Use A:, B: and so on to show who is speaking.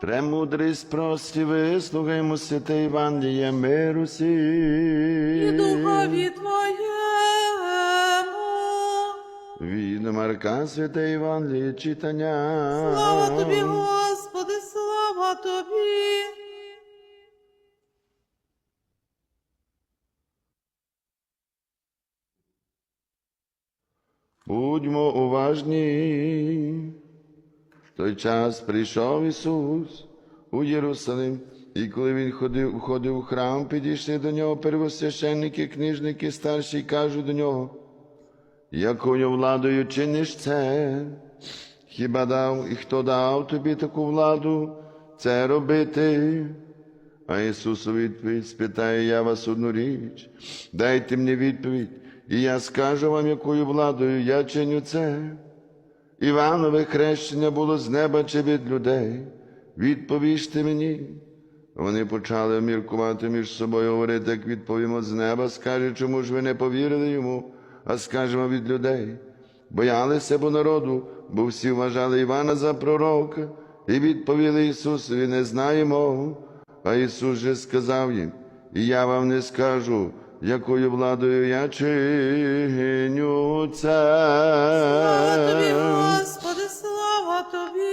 A: Премудрість прості, вислухаймо святе Євангеліє миру сі.
B: і духові Твоєму.
A: Від Марка святе Євангеліє читання.
B: Слава Тобі, Господи, слава Тобі.
A: Будьмо уважні. Той час прийшов Ісус у Єрусалим, і коли він ходив, входив у храм, підійшли до нього первосвященники, книжники, старші, і кажуть до нього, якою владою чиниш це? Хіба дав і хто дав тобі таку владу це робити? А Ісус у відповідь спитає я вас одну річ, дайте мені відповідь, і я скажу вам, якою владою я чиню це. Іванове хрещення було з неба чи від людей. Відповіжте мені. Вони почали міркувати між собою, говорити, як відповімо з неба, скаже, чому ж ви не повірили йому, а скажемо від людей. Боялися бо народу, бо всі вважали Івана за пророка, і відповіли Ісусові, не знаємо. А Ісус же сказав їм, і я вам не скажу, якою владою я чиню це.
B: Слава тобі, Господи, слава тобі.